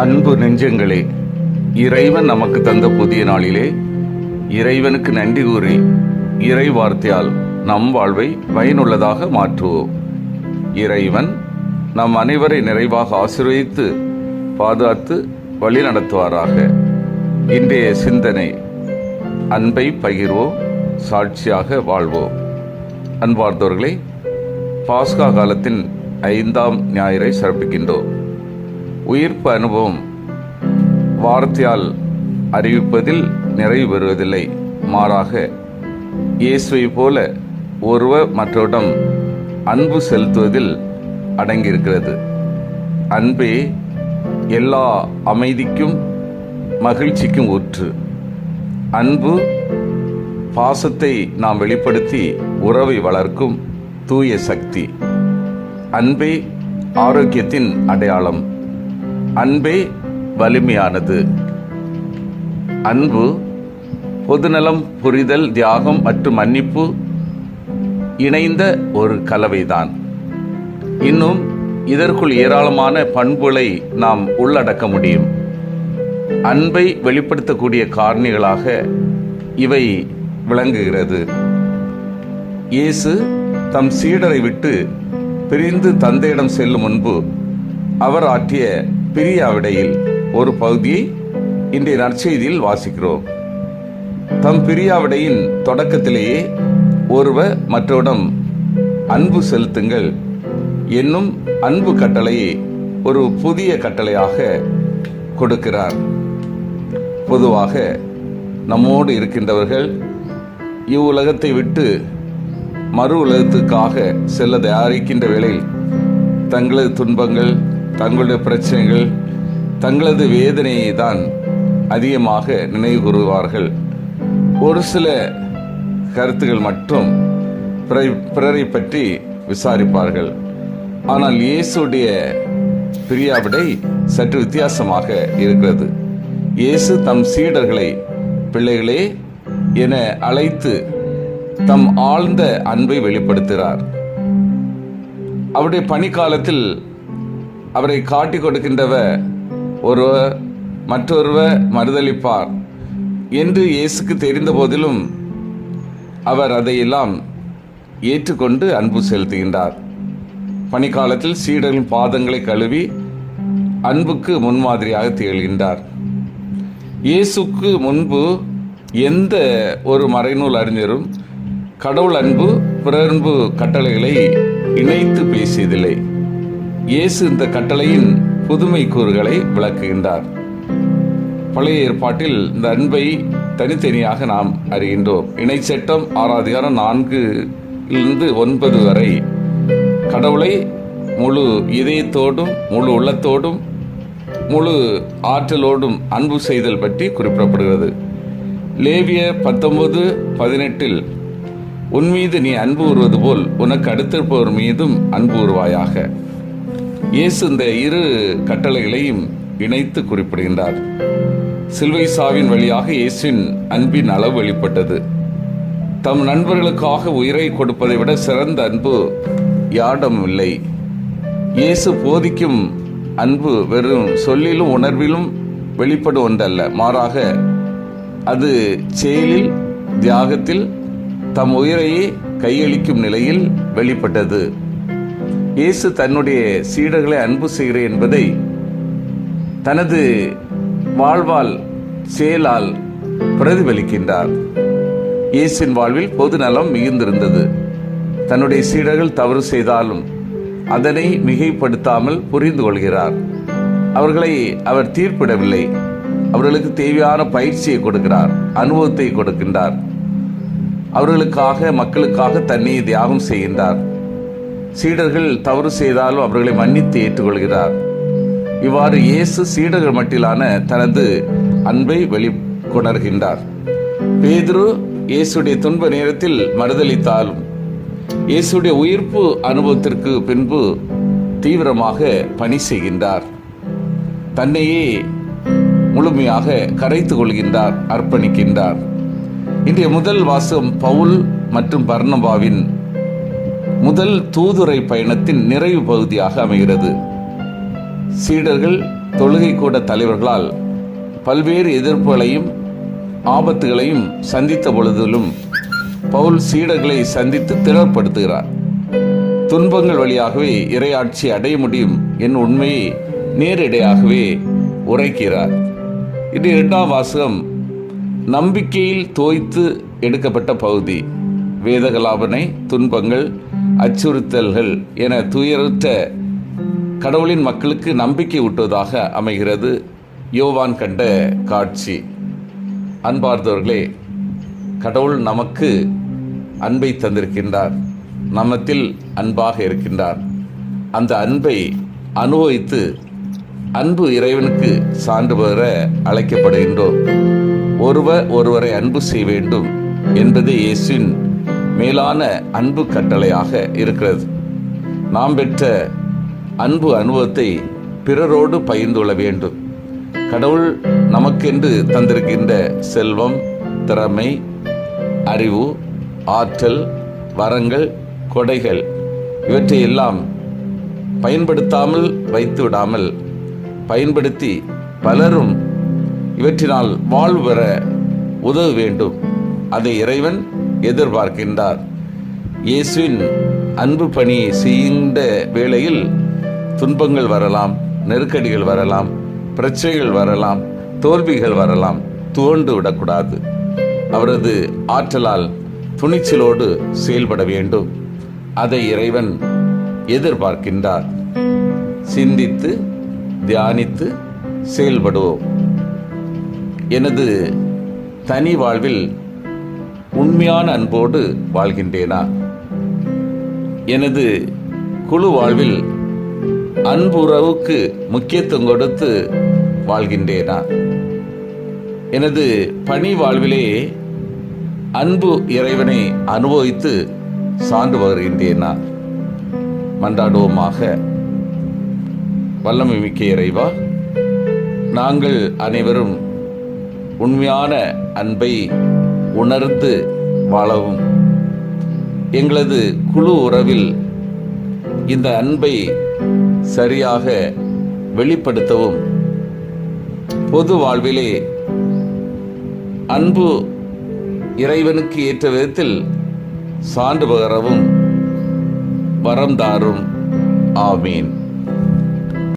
அன்பு நெஞ்சங்களே இறைவன் நமக்கு தந்த புதிய நாளிலே இறைவனுக்கு நன்றி கூறி இறை வார்த்தையால் நம் வாழ்வை பயனுள்ளதாக மாற்றுவோம். இறைவன் நம் அனைவரை நிறைவாக ஆசீர்வதித்து பாதுகாத்து வழி நடத்துவாராக இன்றைய சிந்தனை அன்பை பகிர்வோம் சாட்சியாக வாழ்வோம். அன்பார்ந்தவர்களே பாஸ்கா காலத்தின் ஐந்தாம் ஞாயிறை சிறப்பிக்கின்றோம். உயிர்ப்பு அனுபவம் வார்த்தையால் அறிவிப்பதில் நிறைவு பெறுவதில்லை. மாறாக இயேசுவை போல ஒருவர் மற்றவரிடம் அன்பு செலுத்துவதில் அடங்கியிருக்கிறது. அன்பே எல்லா அமைதிக்கும் மகிழ்ச்சிக்கும் ஊற்று அன்பு பாசத்தை நாம் வெளிப்படுத்தி உறவை வளர்க்கும் தூய சக்தி. அன்பே ஆரோக்கியத்தின் அடையாளம். அன்பே வலிமையானது. அன்பு பொதுநலம் புரிதல் தியாகம் மற்றும் மன்னிப்பு இணைந்த ஒரு கலவைதான். இன்னும் இதற்குள் ஏராளமான பண்புகளை நாம் உள்ளடக்க முடியும். அன்பை வெளிப்படுத்தக்கூடிய காரணிகளாக இவை விளங்குகிறது. இயேசு தம் சீடரை விட்டு பிரிந்து தந்தையிடம் செல்லும் முன்பு அவர் ஆற்றிய பிரியாவிடையில் ஒரு பகுதியை இன்றைய நற்செய்தியில் வாசிக்கிறோம். தம் பிரியாவிடையின் தொடக்கத்திலேயே ஒருவர் மற்றவிடம் அன்பு செலுத்துங்கள் என்னும் அன்பு கட்டளையை ஒரு புதிய கட்டளையாக கொடுக்கிறார். பொதுவாக நம்மோடு இருக்கின்றவர்கள் இவ்வுலகத்தை விட்டு மறு உலகத்துக்காக செல்ல தயாரிக்கின்ற வேளையில் தங்களது துன்பங்கள் தங்களுடைய பிரச்சனைகள் தங்களது வேதனையை தான் அதிகமாக நினைவு கூறுவார்கள் ஒரு சில கருத்துகள் மற்றும் பிறரை பற்றி விசாரிப்பார்கள். ஆனால் இயேசுடைய பிரியாவிடை சற்று வித்தியாசமாக இருக்கிறது. இயேசு தம் சீடர்களை பிள்ளைகளே என அழைத்து தம் ஆழ்ந்த அன்பை வெளிப்படுத்துகிறார். அவருடைய பணிக்காலத்தில் அவரை காட்டிக் கொடுக்கின்றவர் ஒருவர் மற்றொருவர் மறுதளிப்பார் என்று இயேசுக்கு தெரிந்த போதிலும் அவர் அதையெல்லாம் ஏற்றுக்கொண்டு அன்பு செலுத்துகின்றார். பணிக்காலத்தில் சீடரின் பாதங்களை கழுவி அன்புக்கு முன்மாதிரியாக திகழ்கின்றார். இயேசுக்கு முன்பு எந்த ஒரு மறைநூல் அறிஞரும் கடவுள் அன்பு பிறன்பு கட்டளைகளை இணைத்து பேசியதில்லை. இயேசு இந்த கட்டளையின் புதுமை கூறுகளை விளக்குகின்றார். பழைய ஏற்பாட்டில் இந்த அன்பை தனித்தனியாக நாம் அறிகின்றோம். இணைச்சட்டம் ஆறாதிகாரம் நான்கு இருந்து ஒன்பது வரை. கடவுளை முழு இதயத்தோடும் முழு உள்ளத்தோடும் முழு ஆற்றலோடும் அன்பு செய்தல் பற்றி குறிப்பிடப்படுகிறது. லேவிய பத்தொன்பது பதினெட்டில் உன் மீது நீ அன்பு கூறுவது போல் உனக்கு அடுத்திருப்பவர் மீதும் அன்பு கூறுவாயாக. இயேசு இந்த இரு கட்டளைகளையும் இணைத்து குறிப்பிடுகின்றார். சில்வை சாவின் வழியாக இயேசுவின் அன்பின் அளவு வெளிப்பட்டது. தம் நண்பர்களுக்காக உயிரை கொடுப்பதை விட சிறந்த அன்பு யாரிடமும் இல்லை. இயேசு போதிக்கும் அன்பு வெறும் சொல்லிலும் உணர்விலும் வெளிப்படும் ஒன்றல்ல. மாறாக அது செயலில் தியாகத்தில் தம் உயிரையே கையளிக்கும் நிலையில் வெளிப்பட்டது. இயேசு தன்னுடைய சீடர்களை அன்பு செய்கிறேன் என்பதை தனது வாழ்வால் செயலால் பிரதிபலிக்கின்றார். இயேசின் வாழ்வில் பொது நலம் மிகுந்திருந்தது. தன்னுடைய சீடர்கள் தவறு செய்தாலும் அதனை மிகைப்படுத்தாமல் புரிந்து கொள்கிறார். அவர்களை அவர் தீர்ப்பிடவில்லை. அவர்களுக்கு தேவையான பயிற்சியை கொடுக்கிறார் அனுபவத்தை கொடுக்கின்றார். அவர்களுக்காக மக்களுக்காக தன்னை தியாகம் செய்கின்றார். சீடர்கள் தவறு செய்தாலும் அவர்களை மன்னித்து ஏற்றுக்கொள்கிறார். இவ்வாறு இயேசு சீடர்கள் மட்டிலான தனது அன்பை வெளிக்கொணர்கின்றார். பேதுரு இயேசுடைய துன்ப நேரத்தில் மறுதளித்தாலும் இயேசுடைய உயிர்ப்பு அனுபவத்திற்கு பின்பு தீவிரமாக பணி செய்கின்றார். தன்னையே முழுமையாக கரைத்து கொள்கின்றார் அர்ப்பணிக்கின்றார். இன்றைய முதல் வாசம் பவுல் மற்றும் பர்ணபாவின் முதல் தூதுரை பயணத்தின் நிறைவு பகுதியாக அமைகிறது. சீடர்கள் தொழுகை கூட தலைவர்களால் பல்வேறு எதிர்ப்புகளையும் ஆபத்துகளையும் சந்தித்த பொழுதிலும் பவுல் சீடர்களை சந்தித்து திடப்படுத்துகிறார் துன்பங்கள் வழியாகவே இறையாட்சி அடைய முடியும் என் உண்மையை நேரிடையாகவே உரைக்கிறார். இது இரண்டாம் வாசகம். நம்பிக்கையில் தோய்த்து எடுக்கப்பட்ட பகுதி. வேதகலாபனை துன்பங்கள் அச்சுறுத்தல்கள் என துயருத்த கடவுளின் மக்களுக்கு நம்பிக்கை ஊட்டுவதாக அமைகிறது யோவான் கண்ட காட்சி. அன்பார்ந்தவர்களே கடவுள் நமக்கு அன்பை தந்திருக்கின்றார். நம்மத்தில் அன்பாக இருக்கின்றார். அந்த அன்பை அனுபவித்து அன்பு இறைவனுக்கு சான்று பெற அழைக்கப்படுகின்றோம். ஒருவர் ஒருவரை அன்பு செய்ய வேண்டும் என்பது இயேசுவின் மேலான அன்பு கட்டளையாக இருக்கிறது. நாம் பெற்ற அன்பு அனுபவத்தை பிறரோடு பகிர்ந்து கொள்ள வேண்டும். கடவுள் நமக்கென்று தந்திருக்கின்ற செல்வம் திறமை அறிவு ஆற்றல் வரங்கள் கொடைகள் இவற்றை எல்லாம் பயன்படுத்தாமல் வைத்து விடாமல் பயன்படுத்தி பலரும் இவற்றினால் வாழ்வு பெற உதவ வேண்டும். அதை இறைவன் எதிர்பார்க்கின்றார். இயேசுவின் அன்பு பணியை செய்கின்ற வேளையில் துன்பங்கள் வரலாம் நெருக்கடிகள் வரலாம் பிரச்சனைகள் வரலாம் தோல்விகள் வரலாம் துவண்டு விடக்கூடாது. அவரது ஆற்றலால் துணிச்சலோடு செயல்பட வேண்டும். அதை இறைவன் எதிர்பார்க்கின்றார். சிந்தித்து தியானித்து செயல்படுவோம். எனது தனி வாழ்வில் உண்மையான அன்போடு வாழ்கின்றேனா? எனது குழு வாழ்வில் அன்புறவுக்கு முக்கியத்துவம் கொடுத்து வாழ்கின்றேனா? எனது பணி வாழ்விலே அன்பு இறைவனை அனுபவித்து சான்று வருகின்றேனா மன்றாடுவோமாக வல்லமை மிக்க இறைவா நாங்கள் அனைவரும் உண்மையான அன்பை உணர்ந்து வாழவும். எங்களது குழு உறவில் இந்த அன்பை சரியாக வெளிப்படுத்தவும். பொது வாழ்விலே அன்பு இறைவனுக்கு ஏற்ற விதத்தில் சான்று பகரவும் வரம் தாரும். ஆமீன்.